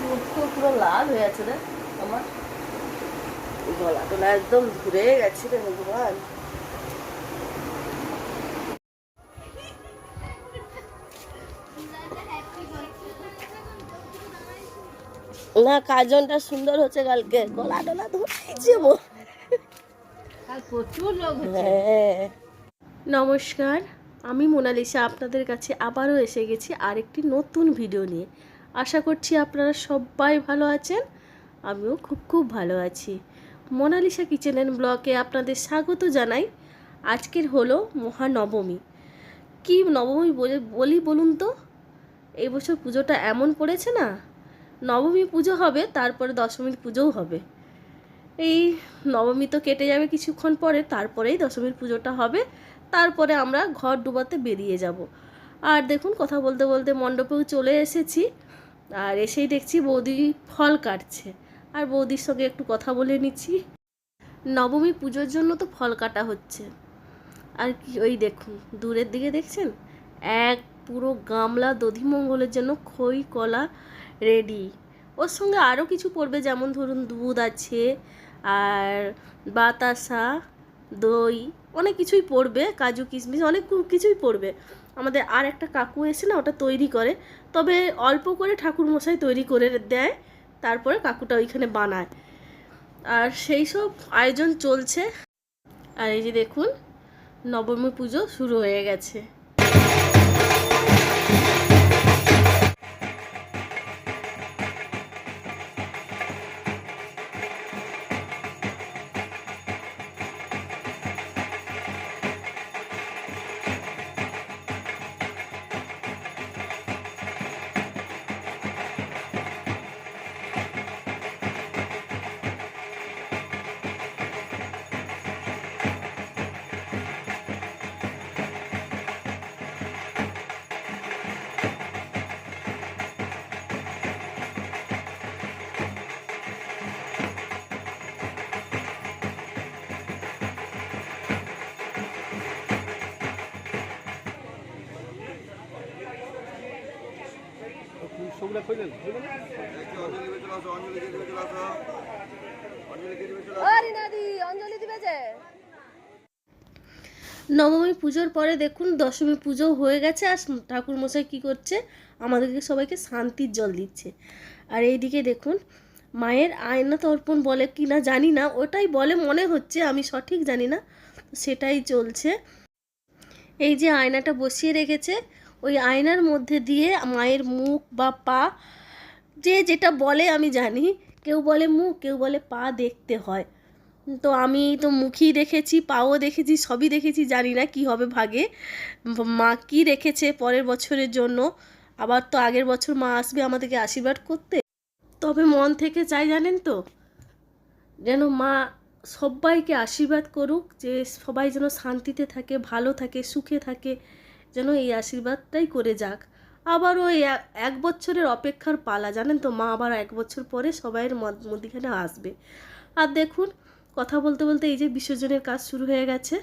চোখ পুরো লাল হয়ে আছে রে আমার। গলা টলা একদম ধরে গেছে রে ভগবান। না কাজনটা সুন্দর হচ্ছে কালকে। গলা টলা ধরেছে প্রচুর লোক হ্যাঁ। নমস্কার আমি মোনালিসা আপনাদের কাছে আবারও এসে গেছি আরেকটি নতুন ভিডিও নিয়ে। আশা করছি আপনারা সবাই ভালো আছেন। আমিও খুব খুব ভালো আছি। মোনালিসা কিচেন ব্লগে আপনাদের স্বাগত জানাই। আজকের হলো মহানবমী। কি নবমী বলে বলি বলুন তো? এই বছর পুজোটা এমন পড়েছে না? নবমী পুজো হবে, তারপরে দশমীর পুজোও হবে। এই নবমী তো কেটে যাবে কিছুক্ষণ পরে, তারপরেই দশমীর পুজোটা হবে। তারপরে আমরা ঘর ডুবাতে বেরিয়ে যাব। আর দেখুন, কথা বলতে বলতে মণ্ডপেও চলে এসেছি। আর এসেই দেখছি বৌদি ফল কাটছে। আর বৌদির সঙ্গে একটু কথা বলে নিচ্ছি। নবমী পুজোর জন্য তো ফল কাটা হচ্ছে। আর কি, ওই দেখুন, দূরের দিকে দেখছেন? এক পুরো গামলা দধিমঙ্গলের জন্য খই, কলা রেডি ওর সঙ্গে আরও কিছু পড়বে, যেমন ধরুন দুধ আছে, আর বাতাসা, দই, অনেক কিছুই পড়বে, কাজু কিশমিশ, অনেক কিছুই পড়বে। আমাদের আর একটা কাকু এসে না ওটা তৈরি করে। তবে অল্প করে ঠাকুর মশাই তৈরি করে দেয়, তারপরে কাকুটা ওইখানে বানায়। আর সেই সব আয়োজন চলছে। আর এই যে দেখুন, নবমী পুজো শুরু হয়ে গেছে। নবমী পুজোর পরে দেখুন দশমী পুজো হয়ে গেছে আর ঠাকুর মশাই কী করছে? আমাদেরকে সবাইকে শান্তির জল দিচ্ছে। আর এইদিকে দেখুন মায়ের আয়না তর্পণ বলে কি না জানি না ওটাই বলে মনে হচ্ছে আমি সঠিক জানি না সেটাই চলছে। এই যে আয়নাটা বসিয়ে রেখেছে ওই আয়নার মধ্যে দিয়ে মায়ের মুখ বা পা, যে যেটা বলে আমি জানি, কেউ বলে মুখ, কেউ বলে পা দেখতে হয়। তো আমি তো মুখই দেখেছি, পাও দেখেছি, সবই দেখেছি, জানি না কি হবে ভাগে। মা কি রেখেছে পরের বছরের জন্য? আবার তো আগের বছর মা আসবে আমাদেরকে আশীর্বাদ করতে। তবে মন থেকে চাই জানেন তো, যেন মা সবাইকে আশীর্বাদ করুক, যে সবাই যেন শান্তিতে থাকে, ভালো থাকে, সুখে থাকে। যেন এই আশীর্বাদটাই করে যাক। আবার ওই এক- বছরের অপেক্ষার পালা, জানেন তো? মা আবার এক বছর পরে সবাইয়ের মধ্যিখানে আসবে। আর দেখুন, কথা বলতে বলতে এই যে বিসর্জনের কাজ শুরু হয়ে গেছে।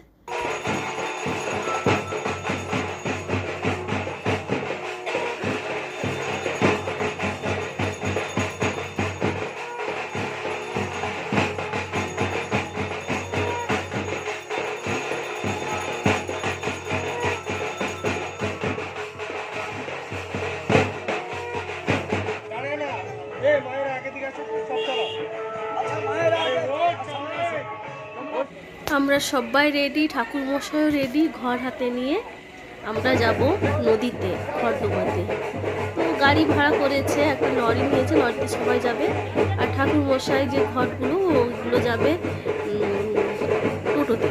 আমরা সবাই রেডি ঠাকুর মশাইও রেডি ঘর হাতে নিয়ে আমরা যাব নদীতে, ঘর ডোবাতে তো গাড়ি ভাড়া করেছে, একটা লরি নিয়েছে লরিতে সবাই যাবে। আর ঠাকুর মশাই যে ঘরগুলো, ওগুলো যাবে টোটোতে।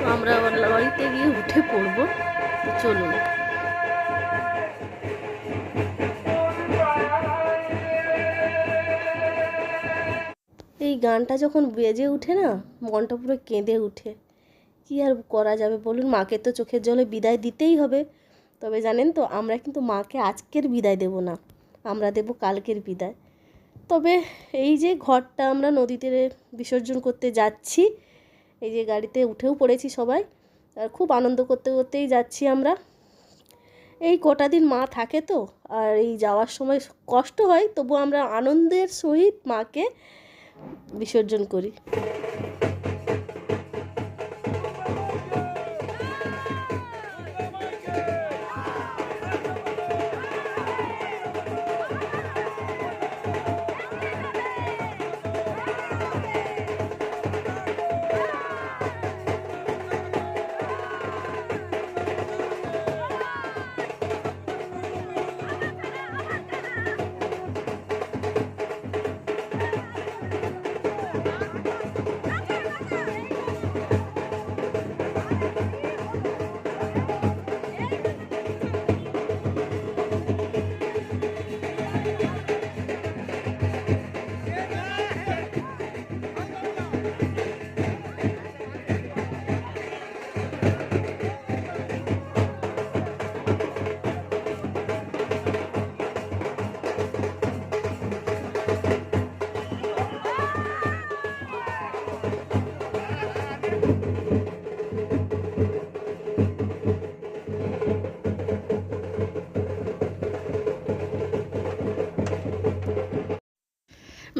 তো আমরা লরিতে গিয়ে উঠে পড়ব। তো চলুন। গানটা যখন বেজে উঠে না, মনটা পুরো কেঁদে উঠে। কি আর করা যাবে বলুন, মাকে তো চোখের জলে বিদায় দিতেই হবে। তবে জানেন তো, আমরা কিন্তু মাকে আজকের বিদায় দেব না, আমরা দেব কালকের বিদায়। তবে এই যে ঘরটা আমরা নদীতে বিসর্জন করতে যাচ্ছি, এই যে গাড়িতে উঠেও পড়েছি সবাই, আর খুব আনন্দ করতে করতেই যাচ্ছি আমরা। এই কটা দিন মা থাকে তো, আর এই যাওয়ার সময় কষ্ট হয়, তবু আমরা আনন্দের সহিত মাকে বিসর্জন করি।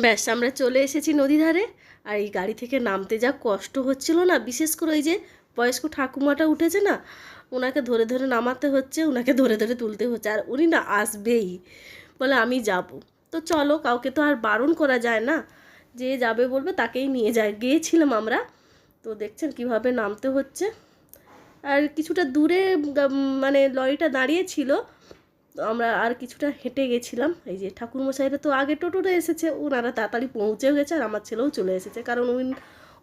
ব্যাস, আমরা চলে এসেছি নদী ধারে আর এই গাড়ি থেকে নামতে যা কষ্ট হচ্ছিল না, বিশেষ করে ওই যে বয়স্ক ঠাকুমাটা উঠেছে না, ওনাকে ধরে ধরে নামাতে হচ্ছে, ওনাকে ধরে ধরে তুলতে হচ্ছে, আর উনি না আসবেই। বলে, আমি যাব। তো চলো, কাউকে তো আর বারণ করা যায় না, যে যাবে বলবে তাকেই নিয়ে যায়। গিয়েছিলাম আমরা, তো দেখছেন কীভাবে নামতে হচ্ছে। আর কিছুটা দূরে মানে লরিটা দাঁড়িয়ে ছিল তো আমরা আর কিছুটা হেঁটে গেছিলাম। এই যে ঠাকুরমশাইরা তো আগে টোটোতে এসেছে ওনারা তাড়াতাড়ি পৌঁছেও গেছে আর আমার ছেলেও চলে এসেছে, কারণ উনি,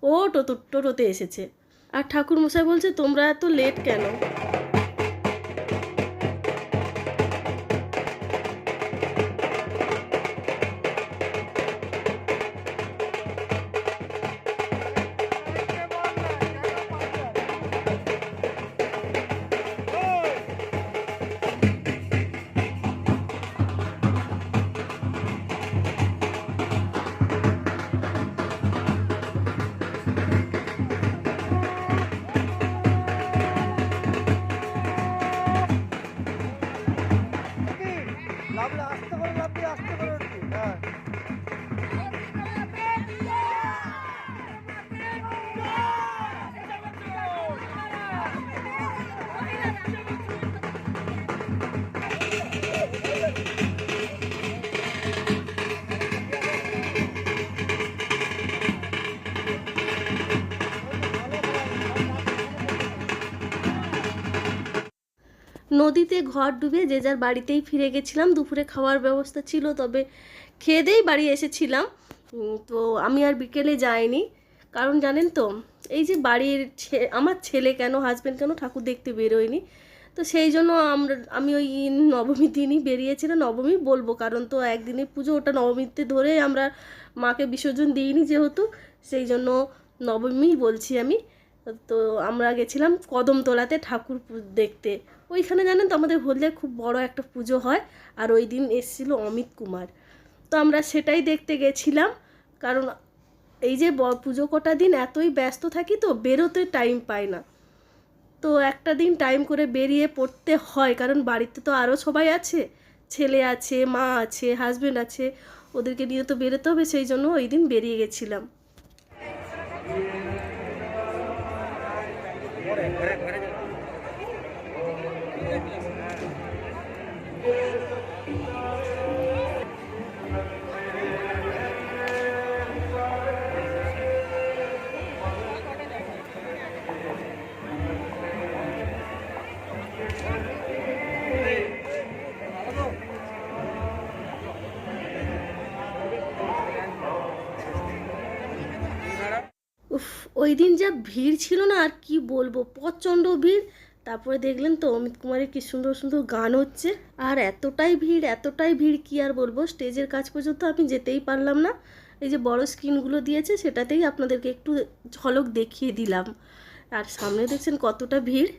ও টোটো, টোটোতে এসেছে। আর ঠাকুরমশাই বলছে, তোমরা এত লেট কেন? নদীতে ঘর ডুবে যে যার বাড়িতেই ফিরে গেছিলাম, দুপুরে খাওয়ার ব্যবস্থা ছিল, তবে খেয়ে দিয়েই বাড়ি এসেছিলাম। তো আমি আর বিকেলে যাইনি। কারণ জানেন তো, এই যে বাড়ির আমার ছেলে কেন হাজব্যান্ড কেন ঠাকুর দেখতে বেরোয়নি? তো সেই জন্য আমরা, আমি ওই নবমীর দিনই বেরিয়েছিলাম নবমী বলব, কারণ তো একদিনে পুজো, ওটা নবমীতে ধরে আমরা মাকে বিসর্জন দিইনি যেহেতু, সেই জন্য নবমী বলছি আমি। তো আমরা গেছিলাম কদমতলাতে ঠাকুর দেখতে। ওইখানে জানেন তো আমাদের হলদিয়ায় খুব বড় একটা পুজো হয়, আর ওই দিন এসেছিল অমিত কুমার। তো আমরা সেটাই দেখতে গেছিলাম, কারণ এই যে পুজো কটা দিন এতই ব্যস্ত থাকি তো বেরোতে টাইম পাই না। তো একটা দিন টাইম করে বেরিয়ে পড়তে হয়, কারণ বাড়িতে তো আরও সবাই আছে, ছেলে আছে, মা আছে হাজবেন্ড আছে, ওদেরকে নিয়ে তো বেরোতে হবে, সেই জন্য ওই দিন বেরিয়ে গেছিলাম। উফ, ওই দিন যা ভিড় ছিল না, আর কি বলব, প্রচণ্ড ভিড়। তারপরে দেখলেন তো, অমিত কুমারের কি সুন্দর সুন্দর গান হচ্ছে। আর এতটাই ভিড় এতটাই ভিড় কি আর বলব, স্টেজের কাজ পর্যন্ত আমি যেতেই পারলাম না। এই যে বড় স্ক্রিনগুলো দিয়েছে, সেটাতেই আপনাদেরকে একটু ঝলক দেখিয়ে দিলাম। আর সামনে দেখছেন কতটা ভিড়।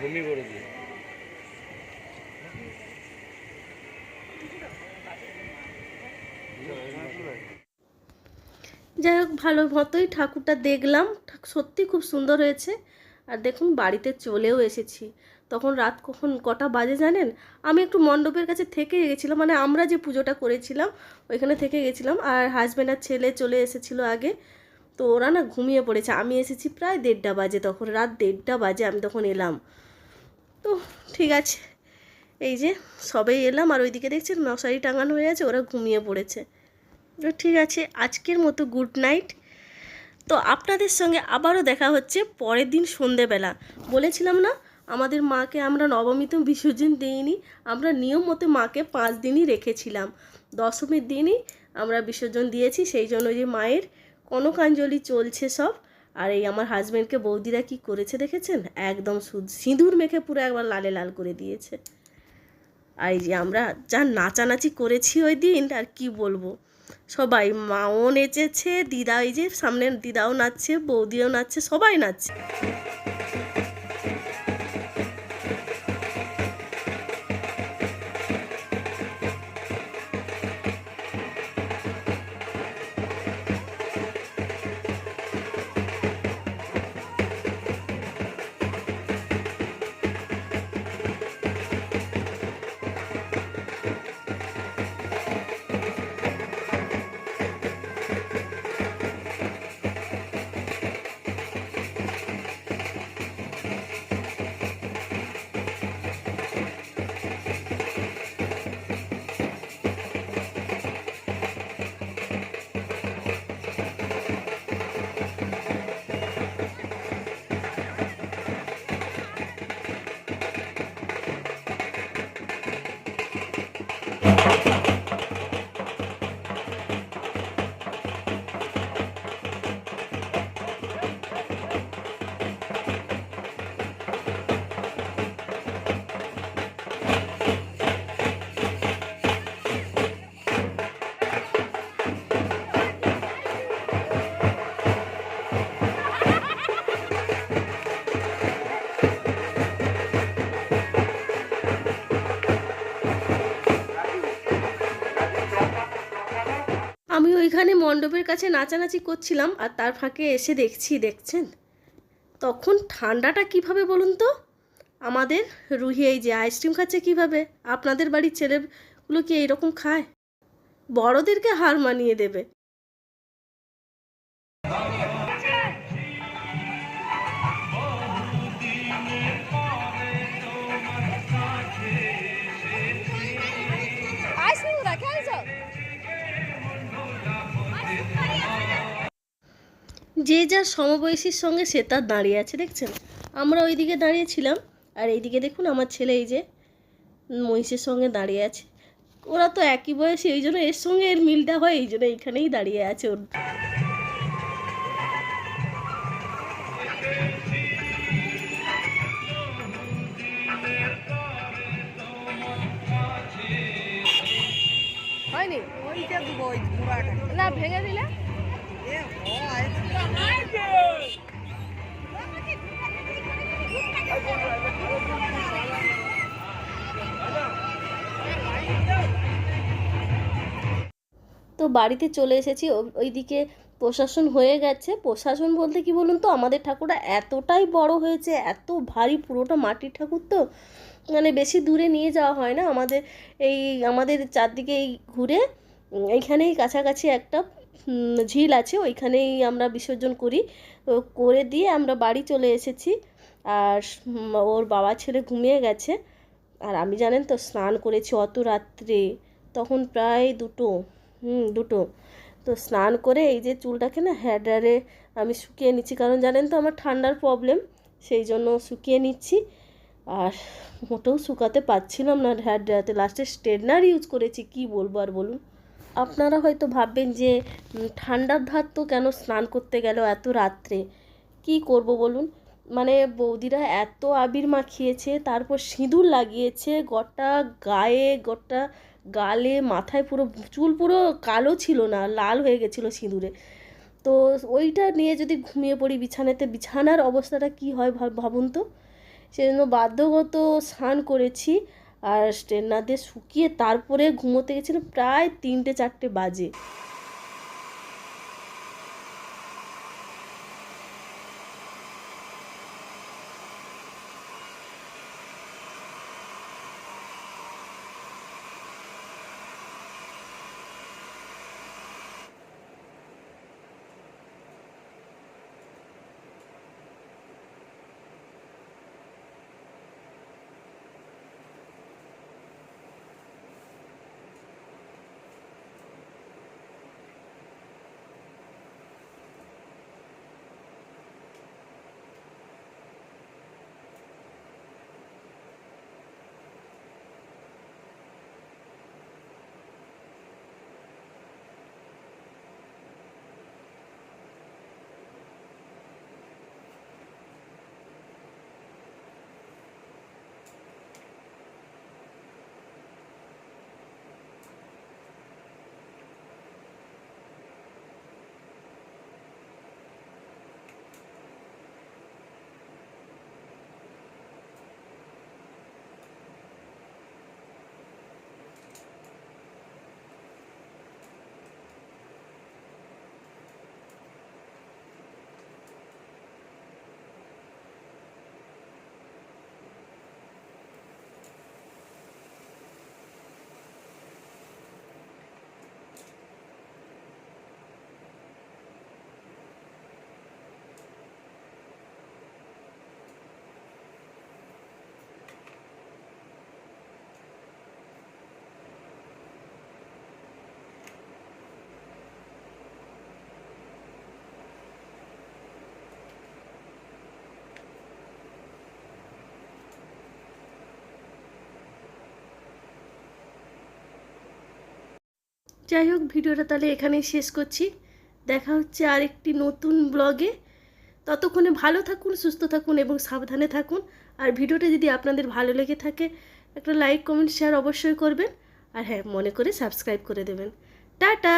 ঘুমিয়ে পড়েছি যাই হোক ভালো মতোই ঠাকুরটা দেখলাম। সত্যি খুব সুন্দর হয়েছে। আর দেখুন, বাড়িতে চলেও এসেছি। তখন রাত কখন কটা বাজে জানেন? আমি একটু মণ্ডপের কাছে থেকে গেছিলাম মানে আমরা যে পুজোটা করেছিলাম, ওইখানে থেকে গেছিলাম। আর হাজব্যান্ড আর ছেলে চলে এসেছিল আগে। তো ওরা না ঘুমিয়ে পড়েছে। আমি এসেছি প্রায় দেড়টা বাজে তখন, রাত দেড়টা বাজে আমি তখন এলাম। তো ঠিক আছে। এই যে সবাই এলাম, আর ওইদিকে দেখছেন মশারি টাঙানো হয়ে আছে, ওরা ঘুমিয়ে পড়েছে। তো ঠিক আছে, আজকের মতো গুড নাইট তো আপনাদের সঙ্গে আবারও দেখা হচ্ছে পরের দিন সন্ধেবেলা। বলেছিলাম না আমাদের মাকে আমরা নবমীতে বিসর্জন দিইনি, আমরা নিয়ম মতো মাকে পাঁচ দিনই রেখেছিলাম। দশমীর দিনই আমরা বিসর্জন দিয়েছি, সেই জন্য যে মায়ের কনকাঞ্জলি চলছে সব। আর এই আমার হাজব্যান্ডকে বৌদিরা কি করেছে দেখেছেন? একদম সিঁদুর মেখে পুরো একবার লালে লাল করে দিয়েছে। আর এই যে আমরা যা নাচানাচি করেছি ওই দিন, আর কি বলব? সবাই মাও নেচেছে, দিদা এই যে সামনে দিদাও নাচছে, বৌদিও নাচছে, সবাই নাচছে। আমি ওইখানে মণ্ডপের কাছে নাচানাচি করছিলাম আর তার ফাঁকে এসে দেখছি, দেখছেন? তখন ঠান্ডাটা কীভাবে বলুন তো? আমাদের রুহি এই যে আইসক্রিম খাচ্ছে কীভাবে? আপনাদের বাড়ির ছেলেগুলো কি এইরকম খায়? বড়দেরকে হার মানিয়ে দেবে। যে যার সমবয়সীর সঙ্গে সে তার দাঁড়িয়ে আছে দেখছেন? আমরা ওই ওইদিকে দাঁড়িয়েছিলাম আর এইদিকে দেখুন আমার ছেলে এই যে মহিষের সঙ্গে দাঁড়িয়ে আছে। ওরা তো একই বয়সী এই জন্য এর সঙ্গে এর মিলটা হয় এই জন্য এইখানেই দাঁড়িয়ে আছে ওর। হয়নি? না ভেঙে দিলে? তো বাড়িতে চলে এসেছি। ওইদিকে প্রশাসন হয়ে গেছে। প্রশাসন বলতে কি বলুন তো, আমাদের ঠাকুরটা এতটাই বড় হয়েছে, এত ভারী পুরোটা মাটির ঠাকুর তো। মানে বেশি দূরে নিয়ে যাওয়া হয় না। আমাদের এই, আমাদের চারদিকে এই ঘুরে এইখানেই কাছাকাছি একটা ঝিল আছে, ওইখানেই আমরা বিসর্জন করি। করে দিয়ে আমরা বাড়ি চলে এসেছি। আর ওর বাবা ছেলে ঘুমিয়ে গেছে। আর আমি জানেন তো, স্নান করেছি অত রাত্রে, তখন প্রায় দুটো, হুম, দুটো। তো স্নান করে এই যে চুলটাকে না হেয়ার ড্রায়ারে আমি শুকিয়ে নিচ্ছি। কারণ জানেন তো, আমার ঠান্ডার প্রবলেম সেই জন্য শুকিয়ে নিচ্ছি। আর মোটেও শুকাতে পারছিলাম না হেয়ার ড্রায়ারতে লাস্টে স্ট্রেটনার ইউজ করেছি, কি বলব আর বলুন। আপনারা হয়তো ভাববেন যে ঠান্ডার ধার তো কেন স্নান করতে গেল এত রাত্রে? কি করব বলুন? মানে বৌদিরা এত আবির মাখিয়েছে, তারপর সিঁদুর লাগিয়েছে, গোটা গায়ে, গোটা গালে, মাথায় পুরো, চুল পুরো কালো ছিল না, লাল হয়ে গেছিল সিঁদুরে। তো ওইটা নিয়ে যদি ঘুমিয়ে পড়ি বিছানাতে, বিছানার অবস্থাটা কি হয় ভাব- ভাবুন তো? সেজন্য বাধ্যগত স্নান করেছি। আর স্ট্রেনার দিয়ে শুকিয়ে তারপরে ঘুমোতে গেছিলাম প্রায় তিনটে চারটে বাজে। যাই হোক, ভিডিওটা তাহলে এখানেই শেষ করছি। দেখা হচ্ছে আর একটি নতুন ব্লগে। ততক্ষণে ভালো থাকুন, সুস্থ থাকুন এবং সাবধানে থাকুন। আর ভিডিওটা যদি আপনাদের ভালো লেগে থাকে, একটা লাইক, কমেন্ট শেয়ার অবশ্যই করবেন। আর হ্যাঁ মনে করে সাবস্ক্রাইব করে দেবেন। টাটা!